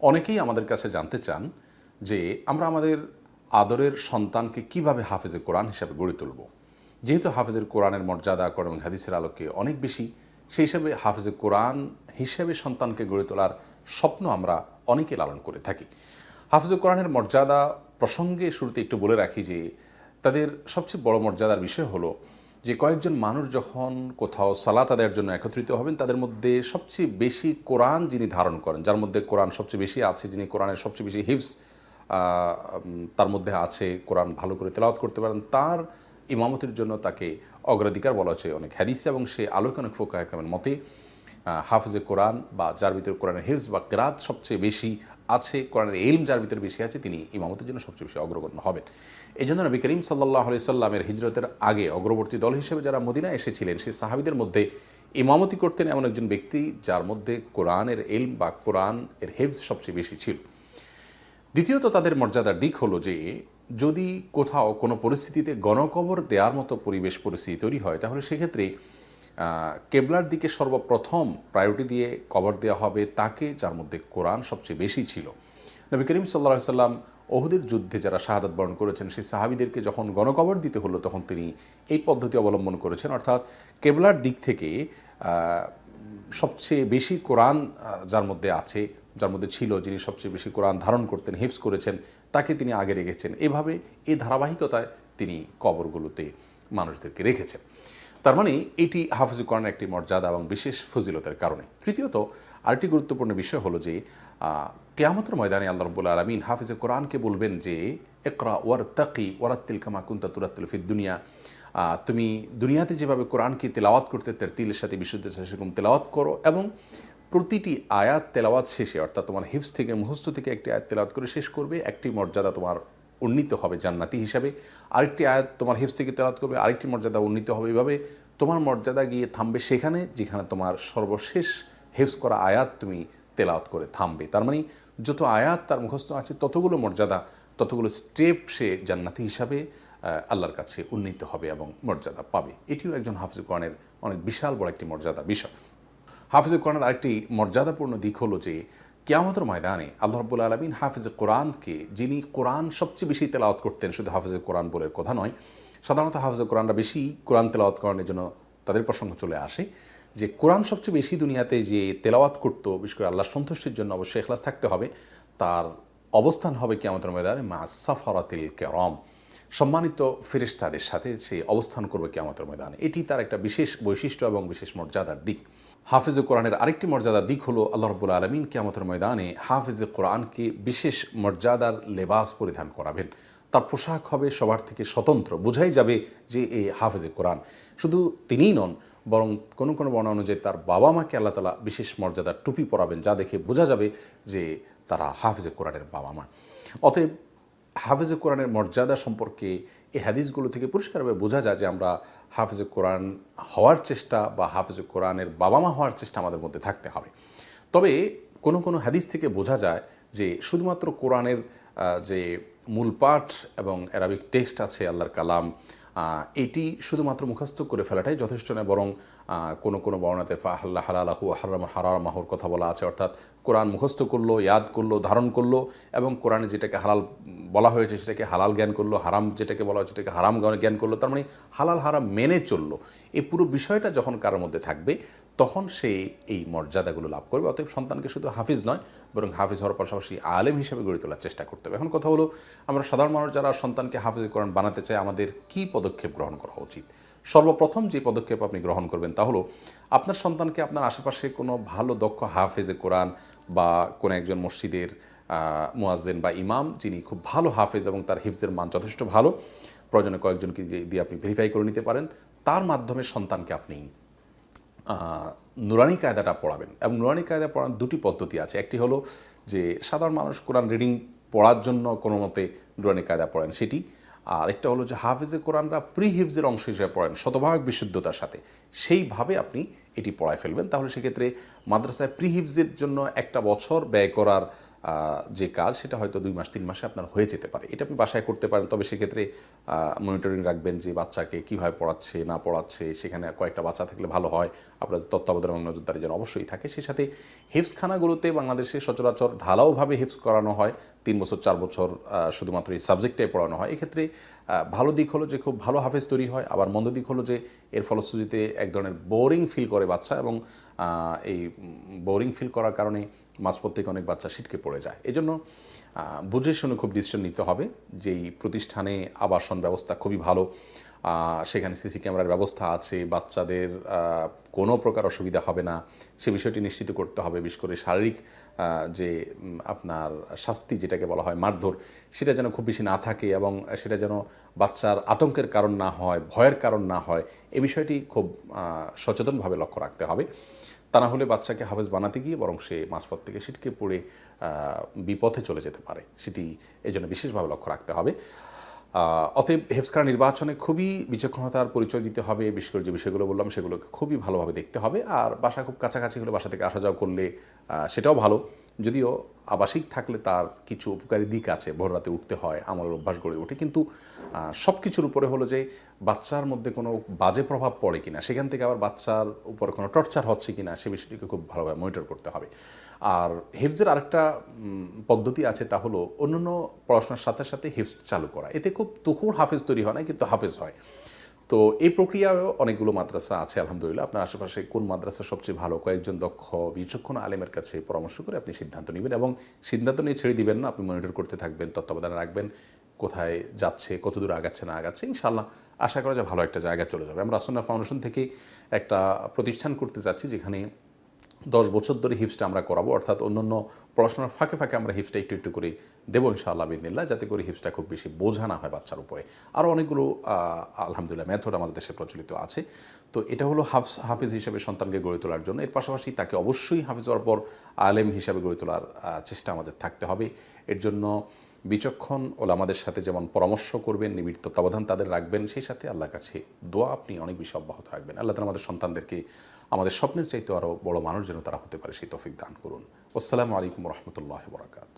অনেকেই আমাদের কাছে জানতে চান যে আমরা আমাদের আদরের সন্তানকে কীভাবে হাফেজে কোরআন হিসাবে গড়ে তুলব। যেহেতু হাফেজের কোরআনের মর্যাদা কোরআন হাদিসের আলোকে অনেক বেশি, সেই হিসাবে হাফেজে কোরআন হিসেবে সন্তানকে গড়ে তোলার স্বপ্ন আমরা অনেকে লালন করে থাকি। হাফেজে কোরআনের মর্যাদা প্রসঙ্গে শুরুতে একটু বলে রাখি যে, তাদের সবচেয়ে বড় মর্যাদার বিষয় হলো যে কয়েকজন মানুষ যখন কোথাও সালাত আদায়ের জন্য একত্রিত হবেন, তাদের মধ্যে সবচেয়ে বেশি কোরআন যিনি ধারণ করেন, যার মধ্যে কোরআন সবচেয়ে বেশি আছে, যিনি কোরআনের সবচেয়ে বেশি হিফস তার মধ্যে আছে কোরআন ভালো করে তেলাওয়াত করতে পারেন, তার ইমামতির জন্য তাকে অগ্রাধিকার বলা হচ্ছে অনেক হ্যাদিস এবং সে আলোকে অনেক ফোকা মতে হাফিজে কোরআন বা যার ভিতরে কোরআনের হিফজ বা কেরাত সবচেয়ে বেশি আছে, কোরআনের এলম যার ভিতরে বেশি আছে, তিনি ইমামতের জন্য সবচেয়ে বেশি অগ্রগণ্য হবেন। এই জন্য নবী করিম সাল্লাহ আলি সাল্লামের হিজরতের আগে অগ্রবর্তী দল হিসেবে যারা মদিনা এসেছিলেন, সেই সাহাবিদের মধ্যে ইমামতি করতেন এমন একজন ব্যক্তি যার মধ্যে কোরআনের এলম বা কোরআন এর হেফজ সবচেয়ে বেশি ছিল। দ্বিতীয়ত তাদের মর্যাদার দিক হলো যে, যদি কোথাও কোনো পরিস্থিতিতে গণকবর দেওয়ার মতো পরিবেশ পরিস্থিতি তৈরি হয়, তাহলে সেক্ষেত্রে কেবলার দিকে সর্বপ্রথম প্রায়োরিটি দিয়ে কবর দেওয়া হবে তাকে, যার মধ্যে কোরআন সবচেয়ে বেশি ছিল। নবী করিম সাল্লা সাল্লাম ওহুদের যুদ্ধে যারা শাহাদাত বরণ করেছেন, সেই সাহাবিদেরকে যখন গণকবর দিতে হলো, তখন তিনি এই পদ্ধতি অবলম্বন করেছেন। অর্থাৎ কেবলার দিক থেকে সবচেয়ে বেশি কোরআন যার মধ্যে আছে, যার মধ্যে ছিল, যিনি সবচেয়ে বেশি কোরআন ধারণ করতেন হিফস করেছেন, তাকে তিনি আগে রেখেছেন। এভাবে এই ধারাবাহিকতায় তিনি কবরগুলোতে মানুষদেরকে রেখেছেন। তার মানে এটি হাফিজ কোরআনের একটি মর্যাদা এবং বিশেষ ফজিলতের কারণে। তৃতীয়ত, আরেকটি গুরুত্বপূর্ণ বিষয় হলো যে কেয়ামতের ময়দানে আল্লাহ রব্বুল আলমিন হাফিজে কোরআনকে বলবেন যে একরা ওয়ার তাকি ওয়ারাত্তিল কামা কুন্তা তুরাত্তিল ফিদ দুনিয়া। তুমি দুনিয়াতে যেভাবে কোরআনকে তেলাওয়াত করতে তিলের সাথে বিশুদ্ধের সাথে সেরকম তেলাওয়াত করো এবং প্রতিটি আয়াত তেলাওয়াত শেষে, অর্থাৎ তোমার হিফস থেকে মুহস্ত থেকে একটি আয়াত তেলাওয়াত করে শেষ করবে, একটি মর্যাদা তোমার উন্নীত হবে জান্নাতি হিসাবে। আরেকটি আয়াত তোমার হিফস থেকে তেলাওয়াত করবে, আরেকটি মর্যাদা উন্নীত হবে এভাবে। তোমার মর্যাদা গিয়ে থামবে সেখানে, যেখানে তোমার সর্বশেষ হেফস করা আয়াত তুমি তেলাওয়াত করে থামবে। তার মানে যত আয়াত তার মুখস্থ আছে, ততগুলো মর্যাদা, ততগুলো স্টেপ সে জান্নাতি হিসাবে আল্লাহর কাছে উন্নীত হবে এবং মর্যাদা পাবে। এটিও একজন হাফিজ কোরআনের অনেক বিশাল বড় একটি মর্যাদা বিষয়। হাফিজ কোরআনের আরেকটি মর্যাদাপূর্ণ দিক হলো যে কেয়ামতের ময়দানে আল্লাহ রব্বুল আলমিন হাফিজ কোরআনকে, যিনি কোরআন সবচেয়ে বেশি তেলাওয়াত করতেন, শুধু হাফিজ কোরআন বলে কথা নয়, সাধারণত হাফিজ কোরআনরা বেশি কোরআন তেলাওয়াত করানোর জন্য তাদের প্রসঙ্গ চলে আসে, যে কোরআন সবচেয়ে বেশি দুনিয়াতে যে তেলাওয়াত করতো, বিশেষ করে আল্লাহর সন্তুষ্টির জন্য অবশ্যই এখলাস থাকতে হবে, তার অবস্থান হবে কেয়ামতের ময়দানে মা সাফারাতিল কেরম। সম্মানিত ফেরিস্তাদের সাথে সে অবস্থান করবে কেয়ামতের ময়দানে। এটি তার একটা বিশেষ বৈশিষ্ট্য এবং বিশেষ মর্যাদার দিক। হাফিজে কোরআনের আরেকটি মর্যাদার দিক হলো আল্লাহ রবুল আলমিন কেয়ামতের ময়দানে হাফিজে কোরআনকে বিশেষ মর্যাদার লেবাস পরিধান করাবেন। তার পোশাক হবে সবার থেকে স্বতন্ত্র। বোঝাই যাবে যে এই হাফিজে কোরআন শুধু তিনিই নন, বরং কোনো কোনো বর্ণনা অনুযায়ী তার বাবা মাকে আল্লাহ তালা বিশেষ মর্যাদার টুপি পরাবেন, যা দেখে বোঝা যাবে যে তারা হাফিজে কোরআনের বাবা মা। অতএব হাফিজে কোরআনের মর্যাদা সম্পর্কে এই হাদিসগুলো থেকে পরিষ্কারভাবে বোঝা যায় যে আমরা হাফিজ কোরআন হওয়ার চেষ্টা বা হাফিজ কোরআনের বাবা মা হওয়ার চেষ্টা আমাদের মধ্যে থাকতে হবে। তবে কোনো কোনো হাদিস থেকে বোঝা যায় যে শুধুমাত্র কোরআনের যে মূল পাঠ এবং অ্যারাবিক টেক্সট আছে, আল্লাহর কালাম এটি শুধুমাত্র মুখস্থ করে ফেলাটাই যথেষ্ট নয়, বরং কোনো কোনো বর্ণাতে ফাহাল্লা হালালাহু হারাম হারার মাহুর কথা বলা আছে। অর্থাৎ কোরআন মুখস্থ করল, ইয়াদ করল, ধারণ করল এবং কোরআনে যেটাকে হালাল বলা হয়েছে সেটাকে হালাল জ্ঞান করল, হারাম যেটাকে বলা হয়েছে সেটাকে হারাম জ্ঞান করল, তার মানে হালাল হারাম মেনে চলল। এই পুরো বিষয়টা যখন কারোর মধ্যে থাকবে তখন সে এই মর্যাদাগুলো লাভ করবে। অতএব সন্তানকে শুধু হাফিজ নয়, বরং হাফিজ হওয়ার পাশাপাশি আলেম হিসেবে গড়ে তোলার চেষ্টা করতে হবে। এখন কথা হলো, আমরা সাধারণ মানুষ যারা সন্তানকে হাফিজ কোরআন বানাতে চাই, আমাদের কি পদক্ষেপ গ্রহণ করা উচিত? সর্বপ্রথম যে পদক্ষেপ আপনি গ্রহণ করবেন তা হলো, আপনার সন্তানকে আপনার আশেপাশে কোনো ভালো, দক্ষ হাফেজে কোরআন বা কোনো একজন মসজিদের মোয়াজেন বা ইমাম যিনি খুব ভালো হাফেজ এবং তার হিফজের মান যথেষ্ট ভালো, প্রয়োজনে কয়েকজনকে দিয়ে আপনি ভেরিফাই করে নিতে পারেন। তার মাধ্যমে সন্তানকে আপনি নুরানি কায়দাটা পড়াবেন। এবং নুরানি কায়দা পড়ার দুটি পদ্ধতি আছে। একটি হলো যে, সাধারণ মানুষ কোরআন রিডিং পড়ার জন্য কোনো মতে নুরানি কায়দা পড়েন সেটি। আর একটা হলো যে, হাফিজে কোরআনরা প্রি হিফজের অংশ হিসেবে পড়েন শতভাগ বিশুদ্ধতার সাথে। সেইভাবে আপনি এটি পড়ায় ফেলবেন। তাহলে সেক্ষেত্রে মাদ্রাসায় প্রি হিফজের জন্য একটা বছর ব্যয় করার যে কাজ, সেটা হয়তো দুই মাস, তিন মাসে আপনার হয়ে যেতে পারে। এটা আপনি বাসায় করতে পারেন, তবে সেক্ষেত্রে মনিটরিং রাখবেন যে বাচ্চাকে কীভাবে পড়াচ্ছে, না পড়াচ্ছে, সেখানে কয়েকটা বাচ্চা থাকলে ভালো হয়। আপনাদের তত্ত্বাবধান এবং নজরদারি যেন অবশ্যই থাকে। সেই সাথে হিফসখানাগুলোতে বাংলাদেশে সচরাচর ঢালাওভাবে হিফস করানো হয়। তিন বছর, চার বছর শুধুমাত্র এই সাবজেক্টটাই পড়ানো হয়। এক্ষেত্রে ভালো দিক হলো যে খুব ভালো হাফেজ তৈরি হয়। আবার মন্দ দিক হলো যে এর ফলশ্রুতিতে এক ধরনের বোরিং ফিল করে বাচ্চা এবং এই বোরিং ফিল করার কারণে মাঝপথ থেকে অনেক বাচ্চা ছিটকে পড়ে যায়। এজন্য বুঝে শুনে খুব ডিসিশন নিতে হবে যেই প্রতিষ্ঠানে আবাসন ব্যবস্থা খুবই ভালো। সেখানে সিসি ক্যামেরার ব্যবস্থা আছে, বাচ্চাদের কোনো প্রকার অসুবিধা হবে না। সে বিষয়টি নিশ্চিত করতে হবে, বিশেষ করে শারীরিক যে আপনার শাস্তি যেটাকে বলা হয় মারধর, সেটা যেন খুব বেশি না থাকে এবং সেটা যেন বাচ্চার আতঙ্কের কারণ না হয়, ভয়ের কারণ না হয়, এ বিষয়টি খুব সচেতনভাবে লক্ষ্য রাখতে হবে। তা না হলে বাচ্চাকে হাফেজ বানাতে গিয়ে বরং সে মাঝপথ থেকে সেটিকে পড়ে বিপথে চলে যেতে পারে। সেটি এই জন্য বিশেষভাবে লক্ষ্য রাখতে হবে। অতএব হেফসকার নির্বাচনে খুবই বিচক্ষণতার পরিচয় দিতে হবে। বিশেষ করে যে বিষয়গুলো বললাম, সেগুলোকে খুবই ভালোভাবে দেখতে হবে। আর বাসা খুব কাছাকাছি হলে বাসা থেকে আসা যাওয়া করলে সেটাও ভালো। যদিও আবাসিক থাকলে তার কিছু উপকারী দিক আছে, ভোর রাতে উঠতে হয়, আমলের অভ্যাস গড়ে ওঠে, কিন্তু সব কিছুর উপরে হলো যে বাচ্চার মধ্যে কোনো বাজে প্রভাব পড়ে কিনা, সেখান থেকে আবার বাচ্চার উপর কোনো টর্চার হচ্ছে কিনা, সে বিষয়টিকে খুব ভালোভাবে মনিটর করতে হবে। আর হিফজের আরেকটা পদ্ধতি আছে তা হলো অন্যান্য পড়াশোনার সাথে সাথে হিফজ চালু করা। এতে খুব তুখুর হাফেজ তৈরি হয় না, কিন্তু হাফেজ হয়। তো এই প্রক্রিয়ায়ও অনেকগুলো মাদ্রাসা আছে, আলহামদুলিল্লাহ। আপনার আশেপাশে কোন মাদ্রাসা সবচেয়ে ভালো? কয়েকজন দক্ষ, বিচক্ষণ আলেমের কাছে পরামর্শ করে আপনি সিদ্ধান্ত নেবেন এবং সিদ্ধান্ত নিয়ে ছেড়ে দিবেন না, আপনি মনিটর করতে থাকবেন, তত্ত্বাবধানে রাখবেন, কোথায় যাচ্ছে কত দূর আগাচ্ছে, না আগাচ্ছে ইনশাল্লাহ আশা করা যায় ভালো একটা জায়গায় চলে যাবে। আমরা আসন্না ফাউন্ডেশন থেকে একটা প্রতিষ্ঠান করতে যাচ্ছি, যেখানে দশ বছর ধরে হিপসটা আমরা করাবো, অর্থাৎ অন্যান্য পড়াশোনার ফাঁকে ফাঁকে আমরা হিপসটা একটু একটু করে দেবো ইনশাআল্লাহ বিদিনিল্লাহ যাতে করে হিপসটা খুব বেশি বোঝা না হয় বাচ্চার উপরে। আরও অনেকগুলো আলহামদুলিল্লাহ মেথড আমাদের দেশে প্রচলিত আছে। তো এটা হলো হাফস, হাফিজ হিসেবে সন্তানকে গড়ে তোলার জন্য। এর পাশাপাশি তাকে অবশ্যই হাফিজ হওয়ার পর আলেম হিসাবে গড়ে তোলার চেষ্টা আমাদের থাকতে হবে। এর জন্য বিচক্ষণ ওলামাদের সাথে যেমন পরামর্শ করবেন, নিবিড় তত্ত্বাবধান তাদের রাখবেন, সেই সাথে আল্লাহর কাছে দোয়া আপনি অনেক বেশি অব্যাহত রাখবেন। আল্লাহ তালা আমাদের সন্তানদেরকে আমাদের স্বপ্নের চাইতে আরও বড় মানুষ যেন তারা হতে পারে, সেই তফিক দান করুন। আসসালামু আলাইকুম রহমতুল্লাহ বরাকাত